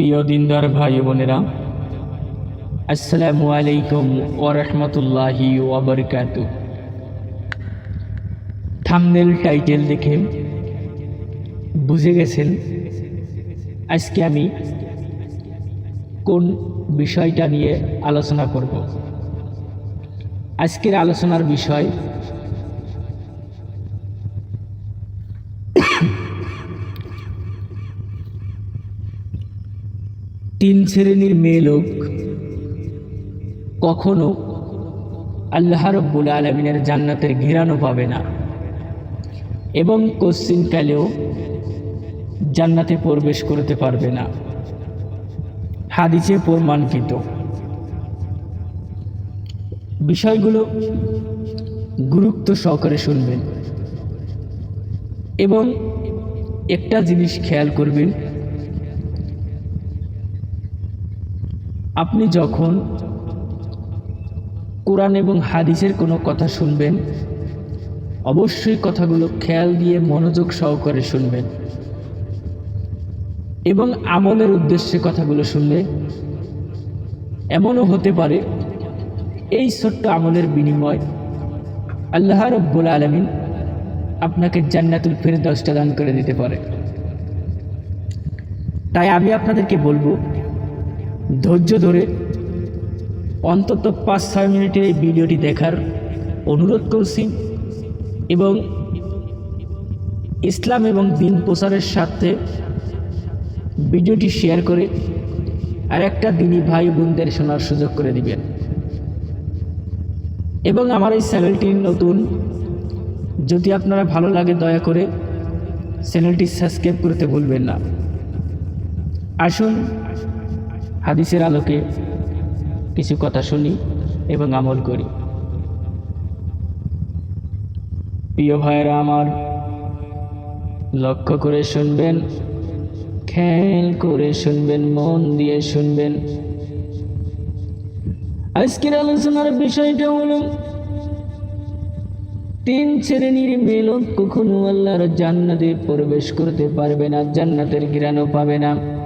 প্রিয় দিনদার ভাই বোনেরা, আসসালামু আলাইকুম ওরহমতুল্লাহি ওবরকাত থামনেল টাইটেল দেখে বুঝে গেছেন আজকে আমি কোন বিষয়টা নিয়ে আলোচনা করব। আজকের আলোচনার বিষয় তিন শ্রেণির মেয়ে লোক। কখনো আল্লাহ রব্বুল আলমিনের জান্নাতের ঘেরানো পাবে না। এবং কশ্চিনকালেও জান্নাতে প্রবেশ করতে পারবে না। হাদিসে প্রমাণকৃত বিষয়গুলো গুরুত্ব সহকারে শুনবেন। এবং একটা জিনিস খেয়াল করবেন আপনি যখন কোরআন এবং হাদিসের কোনো কথা শুনবেন, অবশ্যই কথাগুলো খেয়াল দিয়ে মনোযোগ সহকারে শুনবেন এবং আমলের উদ্দেশ্যে কথাগুলো শুনলে এমনও হতে পারে, এই ছোট্ট আমলের বিনিময় আল্লাহ রব্বুল আলমিন আপনাকে জান্নাতুল ফেরদৌসটা দান করে দিতে পারে। তাই আমি আপনাদেরকে বলব ধৈর্য ধরে অন্তত পাঁচ, ছয় মিনিটের এই ভিডিওটি দেখার অনুরোধ করছি এবং ইসলাম এবং দিন প্রচারের স্বার্থে ভিডিওটি শেয়ার করে আর একটা দিনই ভাই বোনদের শোনার সুযোগ করে দিবেন। এবং আমার এই চ্যানেলটি নতুন, যদি আপনারা ভালো লাগে দয়া করে চ্যানেলটি সাবস্ক্রাইব করতে ভুলবেন না। আসুন হাদিসের আলোকে কিছু কথা শুনি এবং আমল করি। প্রিয় ভাইয়েরা আমার, লক্ষ্য করে শুনবেন, খেয়াল করে শুনবেন, মন দিয়ে শুনবেন। আজকের আলোচনার বিষয়টা হলো, তিন শ্রেণির মেলক কখনো আল্লাহর জান্নাতে প্রবেশ করতে পারবে না, জান্নাতের ঘিরানো পাবে না।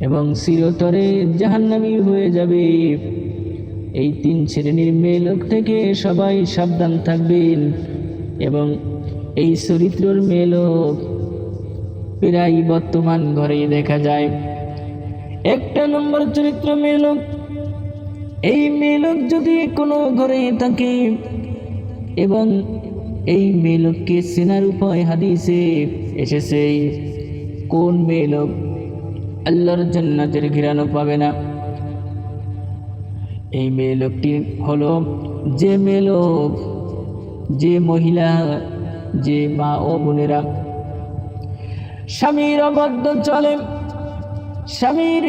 এবং চিরতরে জাহান্নামি হয়ে যাবে। এই তিন শ্রেণির মেয়ে লোক থেকে সবাই সাবধান থাকবেন এবং এই চরিত্রর মেয়ে লোক প্রায় বর্তমান ঘরে দেখা যায়। একটা নম্বর চরিত্র মেয়ে লোক, এই মেয়ে লোক যদি কোনো ঘরে থাকে এবং এই মেয়ে লোককে চেনার উপায় হাদিসে এসেছে, কোন মেয়ে লোক? আল্লাহর জান্নাতের ঘিরানো পাবে না। এই মেয়ে লোকটি হলো যে মেয়ে লোক, যে মহিলা, যে মা ও বোনেরা। স্বামীর অবাধ্য চলে। স্বামীর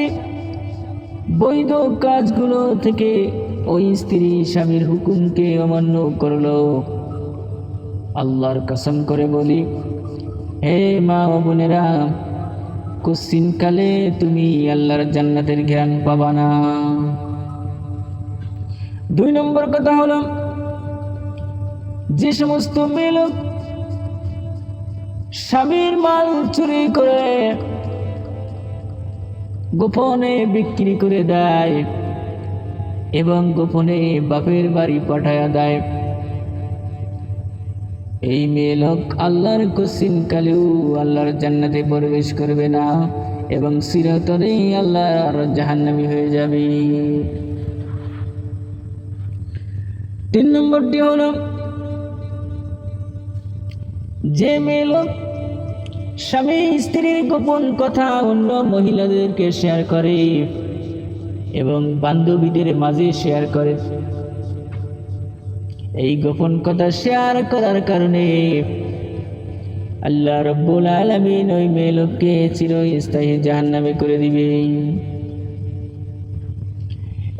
বৈধ কাজগুলো থেকে ওই স্ত্রী স্বামীর হুকুমকে অমান্য করল। আল্লাহর কসম করে বলি, হে মা ও বোনেরা কালে তুমি আল্লাহর জান্নাতের জ্ঞান পাবা না। দুই নম্বর কথা হলো, যে সমস্ত মেয়ে লোক স্বামীর মাল চুরি করে গোপনে বিক্রি করে দেয় এবং গোপনে বাপের বাড়ি পাঠায়া দেয়। এই মেয়ে লোক আল্লাহর কসিন কালেও আল্লাহর জান্নাতে প্রবেশ করবে না এবং চিরতরেই আল্লাহর জাহান্নামি হয়ে যাবে। তিন নম্বরটি হল, যে মেয়ে লোক স্বামী স্ত্রীর গোপন কথা অন্য মহিলাদেরকে শেয়ার করে এবং বান্ধবীদের মাঝে শেয়ার করে। এই গোপন কথা শেয়ার করার কারণে আল্লাহ রব্বুল আলমিন ওই মেয়ে লোককে চিরস্থায়ী জাহান নামে করে দিবে।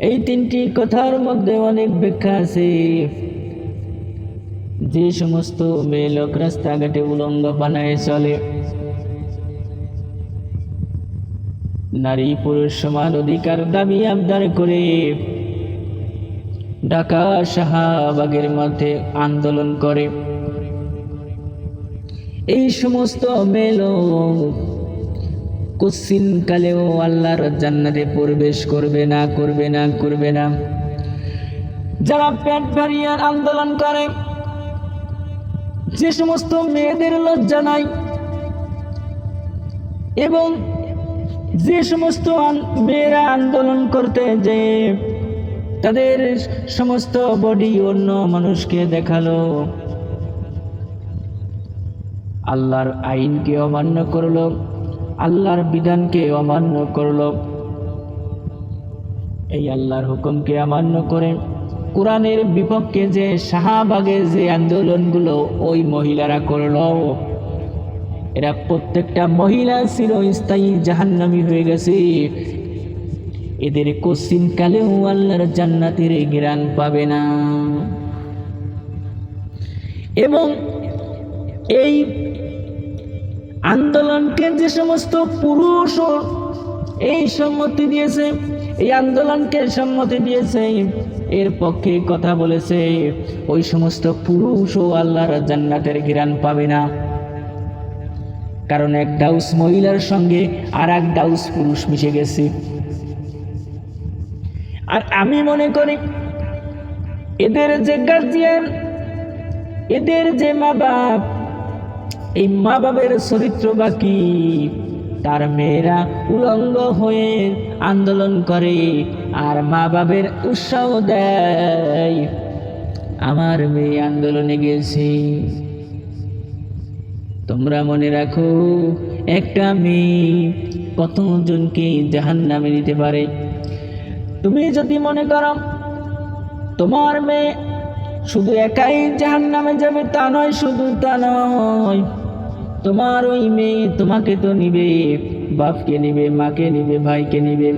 এই তিনটি কথার মধ্যে অনেক ব্যাখ্যা আছে। যে সমস্ত মেয়ে লোক রাস্তাঘাটে উলঙ্গ বানায় চলে। নারী পুরুষ সমান অধিকার দাবি আবদার করে। ঢাকা শাহবাগের মধ্যে আন্দোলন করে। এই সমস্ত মেলো কুসিন কালেও আল্লাহর জান্নাতে প্রবেশ করবে না করবে না করবে না। যারা পেট ভারিয়ার আন্দোলন করে, যে সমস্ত মেয়েদের লজ্জা নাই, এবং যে সমস্ত মেয়েরা আন্দোলন করতে যে তাদের সমস্ত বডি অন্য মানুষকে দেখাল। আল্লাহর আইনকে অমান্য করল, আল্লাহর বিধানকে অমান্য করল। এই আল্লাহর হুকুমকে অমান্য করে কোরআনের বিপক্ষে যে শাহবাগের যে আন্দোলনগুলো ওই মহিলারা করল। এরা প্রত্যেকটা মহিলা চিরস্থায়ী জাহান্নামি হয়ে গেছে। এদের কোশ্চিন কালেও আল্লাহর জান্নাতের জ্ঞান পাবে না। এবং এই আন্দোলনকে যে সমস্ত পুরুষ এই সম্মতি দিয়েছে, এই আন্দোলনকে সম্মতি দিয়েছে, এর পক্ষে কথা বলেছে, ওই সমস্ত পুরুষও আল্লাহর জান্নাতের ঘিরান পাবে না। কারণ এক ডাউস মহিলার সঙ্গে আর এক ডাউস পুরুষ মিশে গেছে। আর আমি মনে করি, এদের যে গার্জিয়ান এদের যে মা বাপ এই মা বাবের চরিত্র বাকি। তার মেয়েরা উলঙ্গ হয়ে আন্দোলন করে আর মা বাবের উৎসাহ দেয়। আমার মেয়ে আন্দোলনে গেছে। তোমরা মনে রাখো, একটা মেয়ে কতজনকে জাহান নামে নিতে পারে? তুমি যদি মনে করো তোমার মেয়ে শুধু একাই জাহান নামে যাবে, তা নয়, শুধু তা নয়, তোমার ওই মেয়ে তোমাকে তো নিবে, বাপকে নিবে, মাকে নিবে, ভাইকে নিবে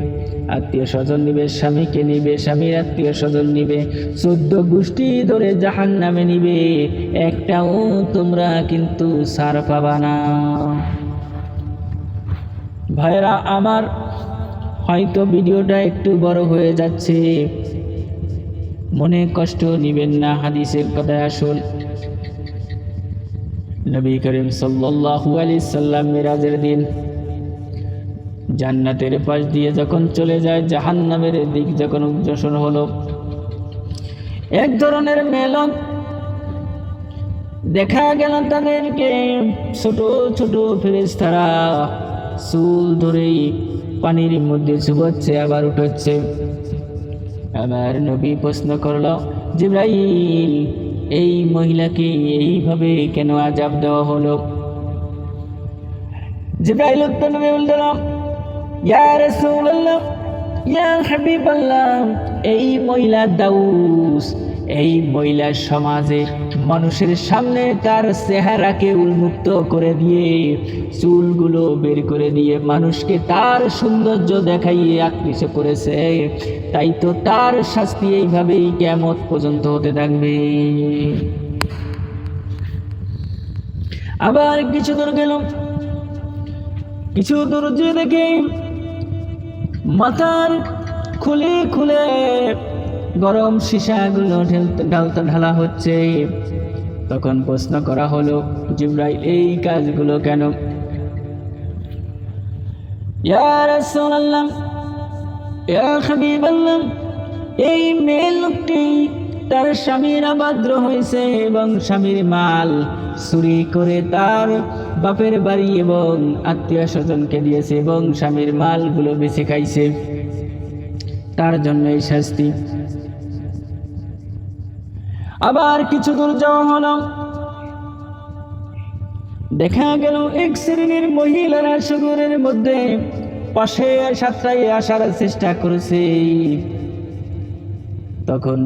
আত্মীয় স্বজন নিবে, স্বামীকে নিবে, স্বামীর আত্মীয় স্বজন নিবে, চোদ্দ গোষ্ঠী ধরে জাহান নামে নিবে, একটাও তোমরা কিন্তু সার পাবা না। ভাইরা আমার হয়তো ভিডিওটা একটু বড় হয়ে যাচ্ছে। মনে কষ্ট নিবেন না, হাদিসের কথায় আসল। নবী করিম সাল্লাল্লাহু আলাইহি সাল্লাম মিরাজের দিন জান্নাতের পাশ দিয়ে যখন চলে যায়, জাহান্নামের দিক যখন উদ্যাসন হলো, এক ধরনের মেলন দেখা গেল তাদেরকে। ছোট ছোট ফেরেশতারা চুল ধরেই পানির মধ্যে চুবাচ্ছে আবার উঠাচ্ছে। আমার নবী প্রশ্ন করল, জিব্রাইল, এই মহিলাকে এইভাবে কেন আজাব দেওয়া হলো? জিব্রাইল উত্তর নবী বলল, ইয়া রাসূলুল্লাহ, ইয়া হাবিবাল্লাহ, এই মহিলা দাউস এই মহিলা সমাজে মানুষের সামনে তার চেহারাকে উন্মুক্ত করে দিয়ে চুলগুলো বের করে দিয়ে মানুষকে তার সৌন্দর্য দেখাইয়ে আকৃষ্ট করেছে। তাই তো তার শাস্তি এইভাবেই কেমত পর্যন্ত হতে থাকবে। আবার কিছু দূর গেল কিছু দূর যে দেখে মাথার খুলে খুলে গরম সীসাগুলো ঢেলতে ঢালতে ঢালা হচ্ছে। তখন প্রশ্ন করা হলো, জিব্রাইল, এই কাজগুলো কেন? এই মেয়ে লোকটি তার স্বামীর অবাদ্র হয়েছে এবং স্বামীর মাল চুরি করে তার বাপের বাড়ি এবং আত্মীয় স্বজনকে দিয়েছে এবং স্বামীর মালগুলো বেছে খাইছে। তার জন্য এই শাস্তি। আবার কিছু দূর যাওয়া হলো। দেখা গেল এক শ্রেণির মহিলারা সাগরের মধ্যে পাশে সাতটায় আসার চেষ্টা করেছে। তখন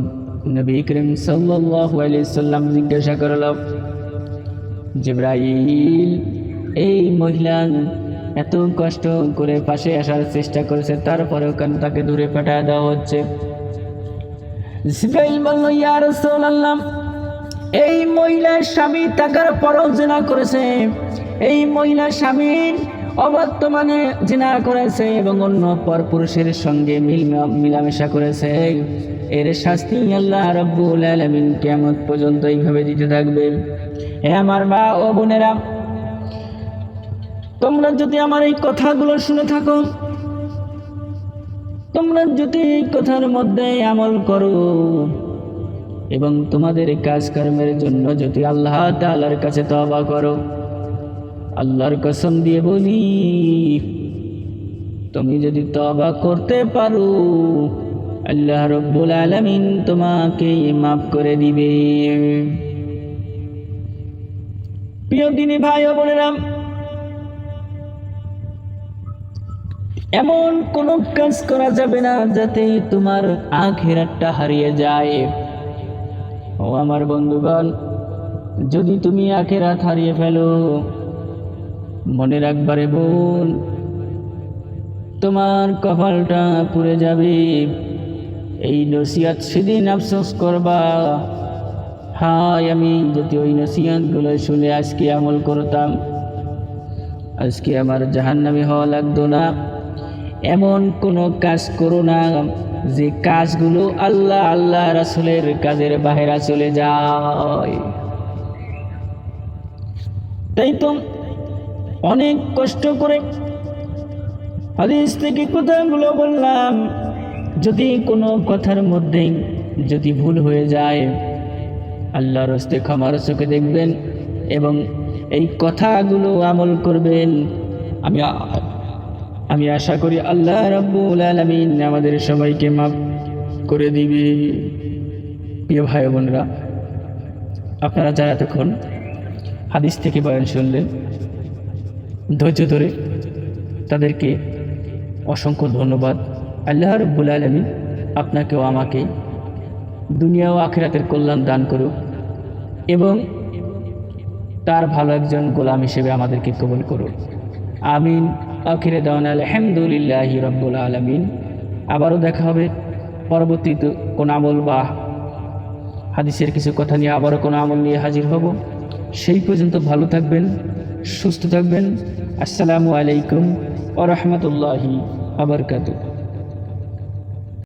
নবী করিম সাল্লাম জিজ্ঞাসা করল, জিব্রাইল, এই মহিলা এত কষ্ট করে পাশে আসার চেষ্টা করেছে, তারপরেও কেন তাকে দূরে পাঠিয়ে দেওয়া হচ্ছে? জিব্রাইল বলল, ইয়া রাসূলুল্লাহ, এই মহিলার স্বামী টাকার পরও জেনা করেছে। এই মহিলার স্বামীর অবর্তমানে জেনা করেছে এবং অন্য পর পুরুষের সঙ্গে মিল মিলামেশা করেছে। এর শাস্তি আল্লাহ রব্বুল আলামিন কিয়ামত পর্যন্ত এইভাবে দিতে থাকবে। হে আমার মা ও বোনেরা, তোমরা যদি আমার এই কথাগুলো শুনে থাকো তোমরা যদি কথার মধ্যে আমল করো, এবং তোমাদের কাজকর্মের জন্য যদি আল্লাহ তাআলার কাছে তওবা করো, আল্লাহর কসম দিয়ে বলি, তুমি যদি তওবা করতে পারো, আল্লাহ রব্বুল আলামিন তোমাকে মাফ করে দিবে। প্রিয় দিনী ভাই ও এমন কোন কাজ করা যাবে না যাতে তোমার আখেরাতটা হারিয়ে যায়। ও আমার বন্ধুগণ, যদি তুমি আখেরাত হারিয়ে ফেলো, মনে রাখবারে বোন তোমার কপালটা পুড়ে যাবে। এই নসিহাত সেদিন আফসোস করবা। হায়, আমি যদি ওই নসিহাতগুলো শুনে আজকে আমল করতাম, আজকে আমার জাহান্নামি হওয়া লাগতো না। এমন কোনো কাজ করো না যে কাজগুলো আল্লাহ আল্লাহ রাসুলের কাজের বাহেরা চলে যায়। তাই তো অনেক কষ্ট করে হাদিস থেকে কথাগুলো বললাম। যদি কোনো কথার মধ্যে যদি ভুল হয়ে যায়, আল্লাহর হস্তে ক্ষমার চোখে দেখবেন এবং এই কথাগুলো আমল করবেন। আমি আমি আশা করি আল্লাহ রাব্বুল আলামিন আমাদের সবাইকে মাফ করে দিবে। প্রিয় ভাই বোনরা, আপনারা যারা এতক্ষণ হাদিস থেকে বয়ান শুনলেন, ধৈর্য ধরে তাদেরকে অসংখ্য ধন্যবাদ। আল্লাহ রব্বুল আলমিন আপনাকেও আমাকে দুনিয়া ও আখিরাতের কল্যাণ দান করুক এবং তার ভালো একজন গোলাম হিসেবে আমাদেরকে কবুল করুক। আমিন। আখিরে দাওয়ান, আলহামদুলিল্লাহ রব্বুল আলমিন। আবারও দেখা হবে পরবর্তীতে কোন আমল বা হাদিসের কিছু কথা নিয়ে আবারও কোনো আমল নিয়ে হাজির হব। সেই পর্যন্ত ভালো থাকবেন, সুস্থ থাকবেন। আসসালামু আলাইকুম ও রহমতুল্লাহি আবরকাতু